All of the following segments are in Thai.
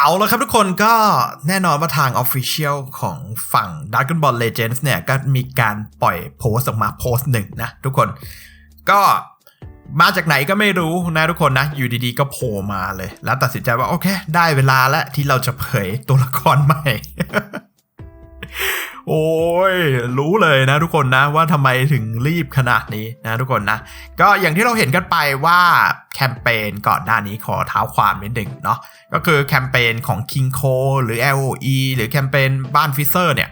เอาแล้วครับทุกคนก็แน่นอนว่าทาง Official ของฝั่ง Dragon Ball Legends เนี่ย ก็มีการปล่อยโพสออกมาโพสหนึ่งนะทุกคนก็มาจากไหนก็ไม่รู้นะทุกคนนะ อยู่ดีๆ ก็โผล่มาเลย แล้วตัดสินใจว่า โอเค ได้เวลาแล้วที่เราจะเผยตัวละครใหม่ โอ้ย รู้เลยนะทุกคนนะว่าทำไมถึงรีบขนาดนี้นะทุกคนนะ ก็อย่างที่เราเห็นกันไปว่าแคมเปญก่อนหน้านี้ขอเท้าความนิดหนึ่งเนาะก็คือแคมเปญของ King Co หรือ LOE หรือแคมเปญบ้านฟิเซอร์เนี่ย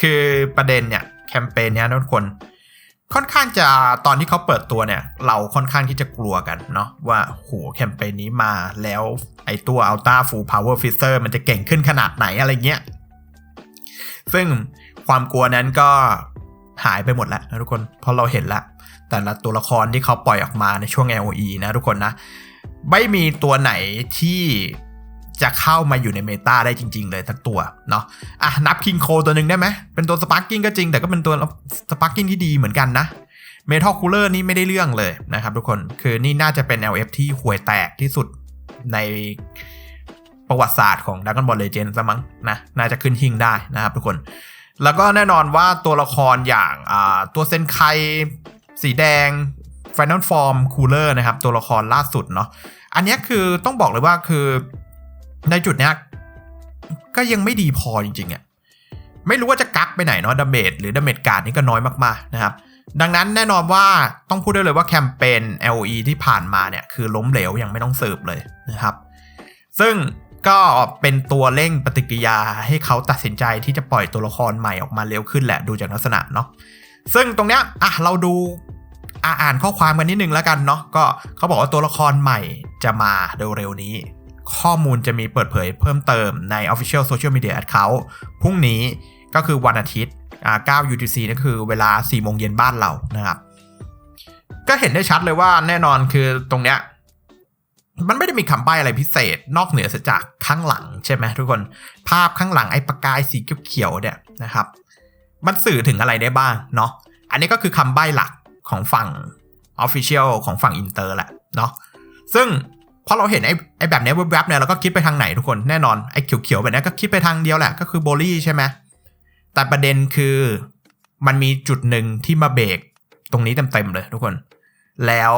คือประเด็นเนี่ยแคมเปญเนี้ยทุกคน ค่อนข้างจะตอนที่เขาเปิดตัวเนี่ย เราค่อนข้างที่จะกลัวกันเนาะว่าโหแคมเปญนี้มาแล้วไอตัว Ultra Full Power Freezer มันจะเก่งขึ้นขนาดไหนอะไรเงี้ย ซึ่งความกลัวนั้นก็หายไปหมดแล้วนะทุกคนเพราะเราเห็นแล้วแต่ละตัวละครที่เขาปล่อยออกมาในช่วง LOE นะทุกคนนะ ไม่มีตัวไหนที่จะเข้ามาอยู่ในเมตาได้จริง ๆ เลยทั้งตัวเนาะอะนับคิงโคตัวหนึ่งได้ไหมเป็นตัวสปาร์กิ้งก็จริง แต่ก็เป็นตัวสปาร์กิ้งที่ดีเหมือนกันนะเมทัลคูลเลอร์นี่ไม่ได้เรื่องเลยนะครับทุกคนคือนี่น่าจะเป็น LF ที่ห่วยแตกที่สุดใน ประวัติศาสตร์ของ Dragon Ball Legends ซะมั้งนะน่าจะขึ้นหิงได้นะครับทุกคน แล้วก็แน่นอนว่าตัวละครอย่างตัวเซนไคสีแดง Final Form Cooler นะครับ ตัวละครล่าสุดเนาะอันนี้คือต้องบอกเลยว่าคือในจุดเนี้ยก็ยังไม่ดีพอจริงๆอะ่ะไม่รู้ว่าจะกักไปไหนเนาะดาเมจหรือดาเมจการ์ดนี่ก็น้อยมากๆนะครับดังนั้นแน่นอนว่าต้องพูดได้เลยว่าแคมเปญ LE ที่ผ่านมาเนี่ย คือล้มเหลวยังไม่ต้องสืบเลยนะครับ ซึ่ง ก็เป็นตัวเร่งปฏิกิริยาให้เขาตัดสินใจที่จะปล่อยตัวละครใหม่ออกมาเร็วขึ้นแหละดูจากลักษณะเนาะซึ่งตรงเนี้ยอะเราดูอ่านข้อความกันนิดนึงแล้วกันเนาะก็เขาบอกว่าตัวละครใหม่จะมาเร็วๆนี้ ข้อมูลจะมีเปิดเผยเพิ่มเติมใน Official Social Media Account พรุ่งนี้ก็คือวันอาทิตย์อ่า9 UTC นั่นคือเวลา4โมงเย็นบ้านเรานะครับ ก็เห็นได้ชัดเลยว่าแน่นอนคือตรงเนี้ย มันไม่ได้มีคำใบ้อะไรพิเศษ นอกเหนือจากข้างหลังใช่ไหมทุกคนภาพข้างหลังไอ้ประกายสีเขียวๆเนี่ยนะครับ มันสื่อถึงอะไรได้บ้างเนาะอันนี้ก็คือคำใบ้หลักของฝั่ง Official ของฝั่งอินเตอร์แหละเนาะซึ่งพอเราเห็นไอ้ไอ้แบบนี้แวบๆเนี่ยเราก็คิดไปทางไหนทุกคนแน่นอนไอ้เขียวๆแบบนี้ก็คิดไปทางเดียวแหละก็คือโบลี่ใช่ไหมแต่ประเด็นคือมันมีจุดหนึ่งที่มาเบรกตรงนี้เต็มๆเลยทุกคน แล้ว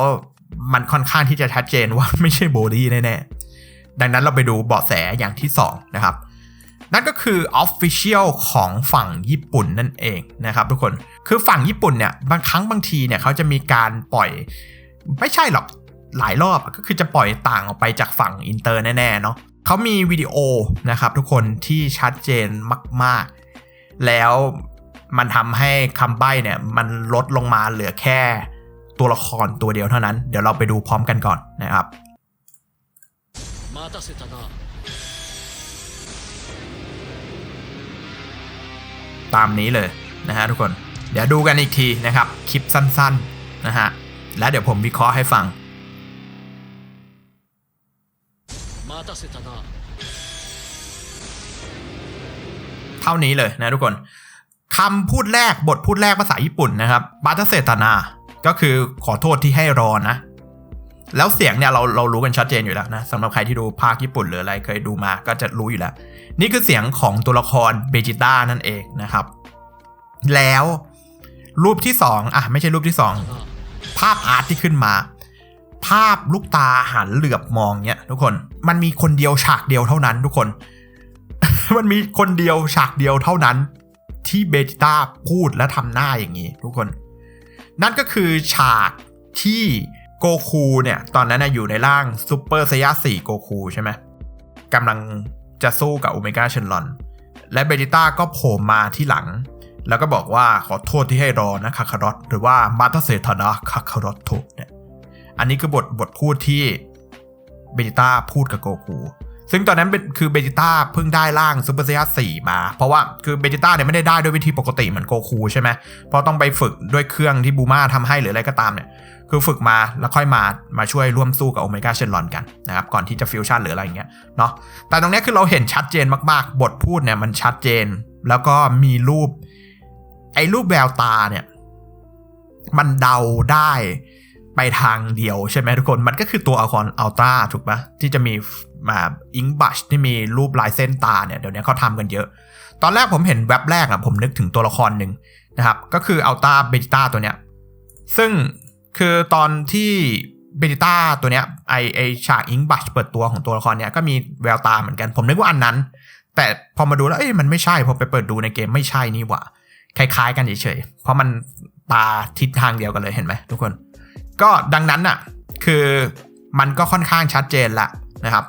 มันค่อนข้างที่จะชัดเจนว่าไม่ใช่โบดี้แน่ๆ ดังนั้นเราไปดูเบาะแสอย่างที่ 2 นะครับ นั่นก็คือ Official ของฝั่งญี่ปุ่นนั่นเองนะครับทุกคน คือฝั่งญี่ปุ่นเนี่ยบางครั้งบางทีเนี่ยเขาจะมีการปล่อยไม่ใช่หรอกหลายรอบก็คือจะปล่อยต่างออกไปจากฝั่งอินเตอร์แน่ๆเนาะเขามีวิดีโอนะครับทุกคนที่ชัดเจนมาก ๆ แล้วมันทำให้คำใบ้เนี่ยมันลดลงมาเหลือแค่ ตัวละครตัวเดียวเท่านั้น เดี๋ยวเราไปดูพร้อมกันก่อนนะครับตามนี้เลยนะฮะทุกคน เดี๋ยวดูกันอีกทีนะครับ คลิปสั้นๆนะฮะ แล้วเดี๋ยวผมวิเคราะห์ให้ฟัง เท่านี้เลยนะทุกคนคำพูดแรกบทพูดแรกภาษาญี่ปุ่นนะครับบาตเซตานา ก็คือขอโทษที่ให้รอนะ แล้วเสียงเนี่ยเราเรารู้กันชัดเจนอยู่แล้วนะสำหรับใครที่ดูภาคญี่ปุ่นหรืออะไรเคยดูมาก็จะรู้อยู่แล้ว นี่คือเสียงของตัวละครเบจิต้านั่นเองนะครับ แล้วรูปที่2ออะไม่ใช่รูปที่ 2 ภาพอาร์ตที่ขึ้นมา ภาพลูกตาหันเหลือบมองเนี่ยทุกคนมันมีคนเดียวฉากเดียวเท่านั้น ทุกคน มันมีคนเดียวฉากเดียวเท่านั้น ที่เบจิต้าพูดและทำหน้าอย่างนี้ ทุกคน นั่นก็คือฉากที่โกคูเนี่ยตอนนั้นอยู่ในร่างซูเปอร์ไซยาสี่โกคูใช่ไหมกำลังจะสู้กับโอเมก้าเชนลอน และเบจิต้าก็โผล่มาที่หลัง แล้วก็บอกว่าขอโทษที่ให้รอนะคาคารอตหรือว่ามาตาเซทานะคาคารอตโตเนี่ยอันนี้คือบทบทพูดที่เบจิต้าพูดกับโกคู ซึ่งตอนนั้นเป็นคือเบจิต้าเพิ่งได้ร่างซูเปอร์เซียสี่มา เพราะว่าคือเบจิต้าเนี่ยไม่ได้ได้ด้วยวิธีปกติเหมือนโกคูใช่ไหมเพราะต้องไปฝึกด้วยเครื่องที่บูมาทำให้หรืออะไรก็ตามเนี่ยคือฝึกมาแล้วค่อยมามาช่วยร่วมสู้กับโอเมก้าเชนลอนกันนะครับก่อนที่จะฟิวชั่นหรืออะไรอย่างเงี้ยเนาะแต่ตรงนี้คือเราเห็นชัดเจนมากๆ บทพูดเนี่ยมันชัดเจน แล้วก็มีรูป ไอ้รูปแววตาเนี่ย มันเดาได้ ไปทางเดียวใช่ไหมทุกคน มันก็คือตัวละครอัลตร้าถูกปะที่จะมีมาอิงบัชที่มีรูปลายเส้นตาเนี่ย เดี๋ยวนี้เขาทำกันเยอะ ตอนแรกผมเห็นแว็บแรกอะผมนึกถึงตัวละครหนึ่งนะครับ ก็คืออัลตร้าเบจิต้าตัวเนี้ย ซึ่งคือตอนที่เบจิต้าตัวเนี้ยไอไอฉากอิงบัชเปิดตัวของตัวละครเนี้ยก็มีแววตาเหมือนกัน ผมนึกว่าอันนั้น แต่พอมาดูแล้วเอ้ยมันไม่ใช่พอไปเปิดดูในเกมไม่ใช่นี่หว่าคล้ายๆ กันเฉยๆเพราะมันตาทิศทางเดียวกันเลยเห็นไหมทุกคน ก็ดังนั้นน่ะคือมันก็ค่อนข้างชัดเจนละนะครับ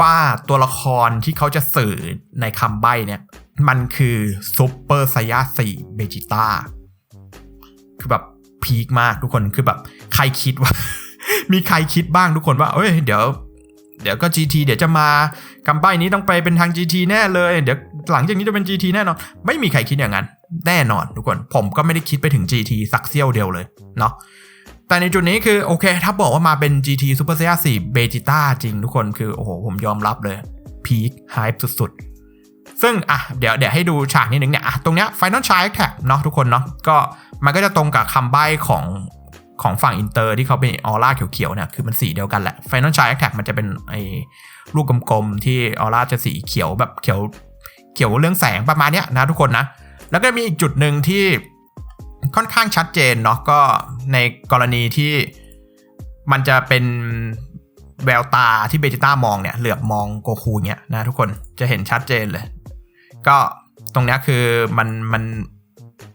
ว่าตัวละครที่เขาจะสื่อในคำใบ้เนี่ย มันคือซุปเปอร์ไซยาสี่เบจิต้าคือแบบพีคมากทุกคนคือแบบใครคิดว่า มีใครคิดบ้างทุกคนว่าเอ้ยเดี๋ยว เดี๋ยวก็ GT เดี๋ยวจะมาคำใบ้นี้ต้องไปเป็นทาง GT แน่เลย เดี๋ยวหลังจากนี้จะเป็น GT แน่นอน ไม่มีใครคิดอย่างนั้น แน่นอนทุกคน ผมก็ไม่ได้คิดไปถึง GT สักเซี่ยวเดียวเลยเนาะ แต่ในจุดนี้คือโอเค ถ้าบอกว่ามาเป็น GT Super s a i y a 4 Vegeta จริงทุกคนคือโอ้โหผมยอมรับเลยพีคไฮป์สุดๆ ซึ่งอะเดี๋ยวเดี๋ยวให้ดูฉากนิดนึงเนี่ยอะตรงเนี้ย Final c h i l d Tag เนาะทุกคนเนาะก็มันก็จะตรงกับคำใบ้ของของฝั่งอินเตอร์ที่เขาเป็นออร่าเขียวๆเนี่ยคือมันสีเดียวกันแหละ Final c h i l d Tag มันจะเป็นไอ้ลูกกลมๆ ที่ออร่าจะสีเขียวแบบเขียวเขียวเรื่องแสงประมาณเนี้ยนะทุกคนนะ แล้วก็มีอีกจุดหนึ่งที่ ค่อนข้างชัดเจนเนาะก็ในกรณีที่มันจะเป็นแววตาที่เบจิต้ามองเนี่ยเหลือบมองโกคูเนี่ยนะทุกคนจะเห็นชัดเจนเลย ก็ตรงนี้คือมันมัน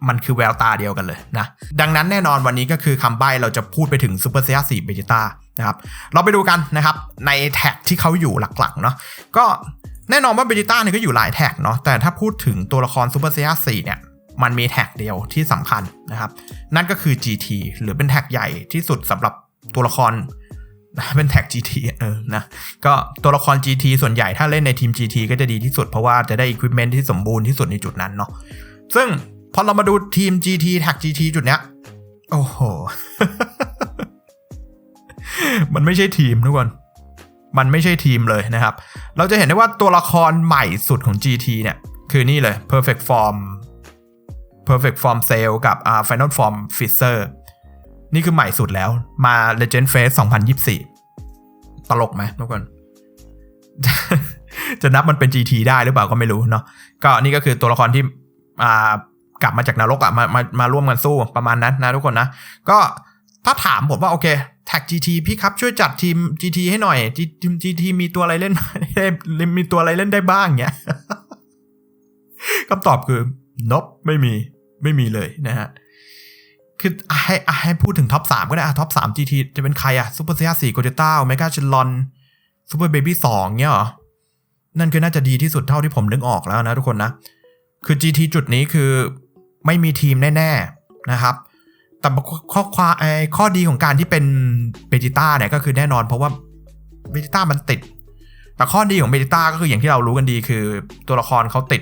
มันคือแววตาเดียวกันเลยนะดังนั้นแน่นอนวันนี้ก็คือคำใบ้เราจะพูดไปถึงซูเปอร์เซียสี่เบจิต้านะครับเราไปดูกันนะครับในแท็กที่เขาอยู่หลักๆเนาะก็แน่นอนว่าเบจิต้าเนี่ยก็อยู่หลายแท็กเนาะแต่ถ้าพูดถึงตัวละครซูเปอร์เซียสี่เนี่ย มันมีแท็กเดียวที่สำคัญนะครับ นั่นก็คือ GT หรือเป็นแท็กใหญ่ที่สุดสำหรับตัวละครเป็นแท็ก GT เออนะก็ตัวละคร GT ส่วนใหญ่ถ้าเล่นในทีม GT ก็จะดีที่สุดเพราะว่าจะได้อุปกรณ์ที่สมบูรณ์ที่สุดในจุดนั้นเนาะซึ่งพอเรามาดูทีม GT แท็ก GT จุดเนี้ยโอ้โห มันไม่ใช่ทีมทุกคน มันไม่ใช่ทีมเลยนะครับ เราจะเห็นได้ว่าตัวละครใหม่สุดของ GT เนี่ย คือนี่เลย Perfect Form Perfect Form Sale กับ uh, Final Form Fisher นี่คือใหม่สุดแล้ว มา Legend Face 2024 ตลกไหมทุกคน จะนับมันเป็น GT ได้หรือเปล่าก็ไม่รู้เนาะก็นี่ก็คือตัวละครที่อ่ากลับมาจากนรกอะมามามาร่วมกันสู้ประมาณนั้นนะทุกคนนะ ก็ถ้าถามผมว่าโอเคแท็ก GT พี่ครับช่วยจัดทีม GT ให้หน่อยทีม GT มีตัวอะไรเล่นมีตัวอะไรเล่นได้บ้างเงี้ยคำตอบคือ นบไม่มี ไม่มีเลยนะฮะ คือให้ให้พูดถึงท็อปสามก็ได้อะท็อปสาม GT จะเป็นใครอะซูเปอร์เซียสี่โกเจต้าเมกาเชลอนซูเปอร์เบบี้สองเงี้ยหรอ นั่นคือน่าจะดีที่สุดเท่าที่ผมนึกออกแล้วนะทุกคนนะ คือ GT จุดนี้คือไม่มีทีมแน่ ๆนะครับแต่ข้อความไอข้อดีของการที่เป็นเบจิต้าเนี่ยก็คือแน่นอนเพราะว่าเบจิต้ามันติด แต่ข้อดีของเบจิต้าก็คืออย่างที่เรารู้กันดีคือตัวละครเขาติด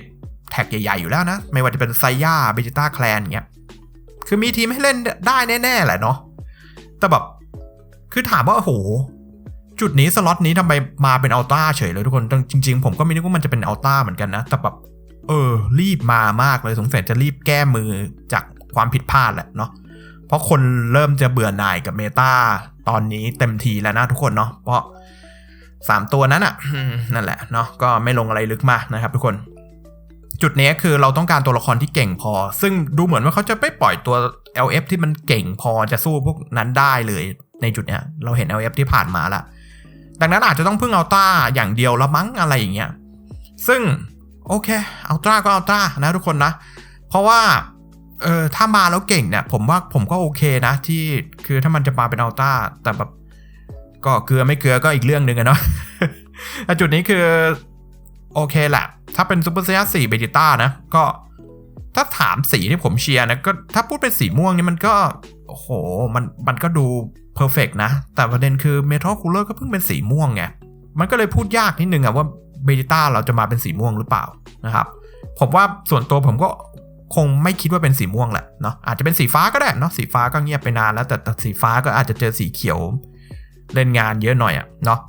แท็กใหญ่ ๆ อยู่แล้วนะ ไม่ว่าจะเป็นไซย่าเบจิต้าแคลนเงี้ยคือมีทีมให้เล่นได้แน่ ๆ แหละเนาะแต่แบบ คือถามว่าโอ้โห จุดนี้สล็อตนี้ทำไมมาเป็นอัลต้าเฉยเลยทุกคนจริง ๆ ผมก็ไม่นึกว่ามันจะเป็นอัลต้าเหมือนกันนะ แต่แบบเออ รีบมามากเลยสงสัยจะรีบแก้มือจากความผิดพลาดแหละเนาะเพราะคนเริ่มจะเบื่อหน่ายกับเมตาตอนนี้เต็มทีแล้วนะทุกคนเนาะเพราะสามตัวนั้นอะ่ะนั่นแหละเนาะก็ไม่ลงอะไรลึกมากนะครับทุกคน จุดนี้คือเราต้องการตัวละครที่เก่งพอ ซึ่งดูเหมือนว่าเขาจะไม่ปล่อยตัว LF ที่มันเก่งพอจะสู้พวกนั้นได้เลยในจุดเนี้ยเราเห็น LF ที่ผ่านมาละดังนั้นอาจจะต้องพึ่งอัลต้าอย่างเดียวละมั้งอะไรอย่างเงี้ยซึ่งโอเคอัลตร้าก็อัลตร้านะทุกคนนะ เพราะว่าเออถ้ามาแล้วเก่งเนี่ยผมว่าผมก็โอเคนะที่คือถ้ามันจะมาเป็นอัลต้าแต่แบบก็เกลือไม่เกลือก็อีกเรื่องหนึ่งอะเนาะแต่จุดนี้คือ โอเคแหละถ้าเป็นซูเปอร์เซียสี่เบจิต้านะ ก็ ถ้าถามสีที่ผมเชียร์นะก็ถ้าพูดเป็นสีม่วงนี่มันก็ โอ้โห มันมันก็ดูเพอร์เฟกนะ แต่ประเด็นคือเมทัลคูลเลอร์ก็เพิ่งเป็นสีม่วงไง มันก็เลยพูดยากนิดนึงอะว่าเบจิต้าเราจะมาเป็นสีม่วงหรือเปล่านะครับ ผมว่าส่วนตัวผมก็คงไม่คิดว่าเป็นสีม่วงแหละเนาะอาจจะเป็นสีฟ้าก็ได้เนาะสีฟ้าก็เงียบไปนานแล้วแต่แต่สีฟ้าก็อาจจะเจอสีเขียว เล่นงานเยอะหน่อยอะเนาะ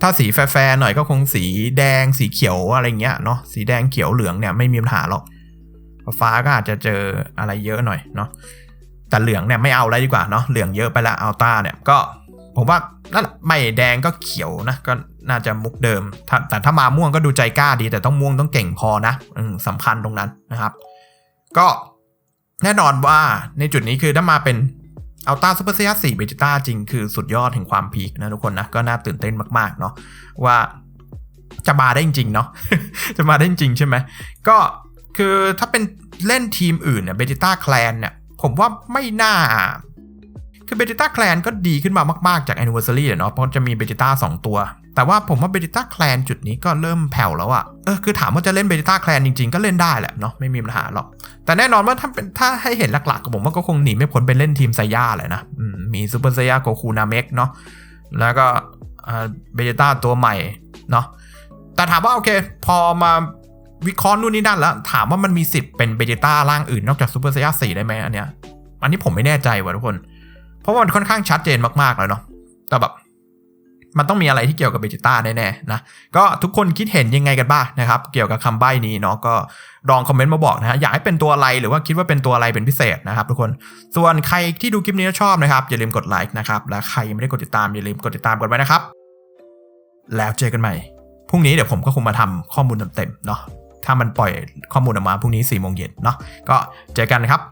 ถ้าสีแฟร์หน่อยก็คงสีแดงสีเขียวอะไรเงี้ยเนาะสีแดงเขียวเหลืองเนี่ยไม่มีปัญหาหรอกฟ้าก็อาจจะเจออะไรเยอะหน่อยเนาะแต่เหลืองเนี่ยไม่เอาแล้วดีกว่าเนาะเหลืองเยอะไปละอัลต้าเนี่ยก็ผมว่านั่นแหละไม่แดงก็เขียวนะก็น่าจะมุกเดิม แต่ถ้ามาม่วงก็ดูใจกล้าดี แต่ต้องม่วงต้องเก่งพอนะอืมสำคัญตรงนั้นนะครับ ก็แน่นอนว่าในจุดนี้คือถ้ามาเป็น อัลต้าซูเปอร์เซียสี่เบจิต้าจริงคือสุดยอดแห่งความพีคนะทุกคนนะ ก็น่าตื่นเต้นมากๆเนาะว่าจะมาได้จริงเนาะจะมาได้จริงใช่ไหมก็คือถ้าเป็นเล่นทีมอื่นเนี่ยเบจิต้าแคลนเนี่ยผมว่าไม่น่า คือเบจิต้าแคลนก็ดีขึ้นมามากๆจาก Anniversary อะเนาะเพราะจะมีเบจิต้า2ตัว แต่ว่าผมว่าเบจิต้าแคลนจุดนี้ก็เริ่มแผ่วแล้วอะเออคือถามว่าจะเล่นเบจิต้าแคลนจริงๆ ก็เล่นได้แหละเนาะไม่มีปัญหาหรอก แต่แน่นอนว่าถ้าเป็นถ้าให้เห็นหลักๆผมว่าก็คงหนีไม่พ้นไปเล่นทีมไซย่าแหละนะมีซูเปอร์ไซย่าโกคูนาเมกเนาะแล้วก็เบจิต้าตัวใหม่เนาะแต่ถามว่าโอเค พอมาวิเคราะห์นู่นนี่นั่นแล้ว ถามว่ามันมีสิทธิ์เป็นเบจิต้าร่างอื่นนอกจากซูเปอร์ไซย่าสี่ได้ไหมอันเนี้ยอันนี้ผมไม่แน่ใจว่ะทุกคน ราะมันค่อนข้างชัดเจนมากๆแล้วเนาะแต่แบบมันต้องมีอะไรที่เกี่ยวกับเบจิต้าแน่ๆนะ ก็ทุกคนคิดเห็นยังไงกันบ้างนะครับ เกี่ยวกับคำใบ้นี้เนาะก็ลองคอมเมนต์มาบอกนะฮะอยากให้เป็นตัวอะไรหรือว่าคิดว่าเป็นตัวอะไรเป็นพิเศษนะครับทุกคนส่วนใครที่ดูคลิปนี้แล้วชอบนะครับ อย่าลืมกดไลค์นะครับ และใครไม่ได้กดติดตามอย่าลืมกดติดตามกันไว้นะครับ แล้วเจอกันใหม่พรุ่งนี้เดี๋ยวผมก็คงมาทำข้อมูลเต็มๆเนาะถ้ามันปล่อยข้อมูลออกมาพรุ่งนี้4ี่โมงเย็นเนาะก็เจอกันนะครับ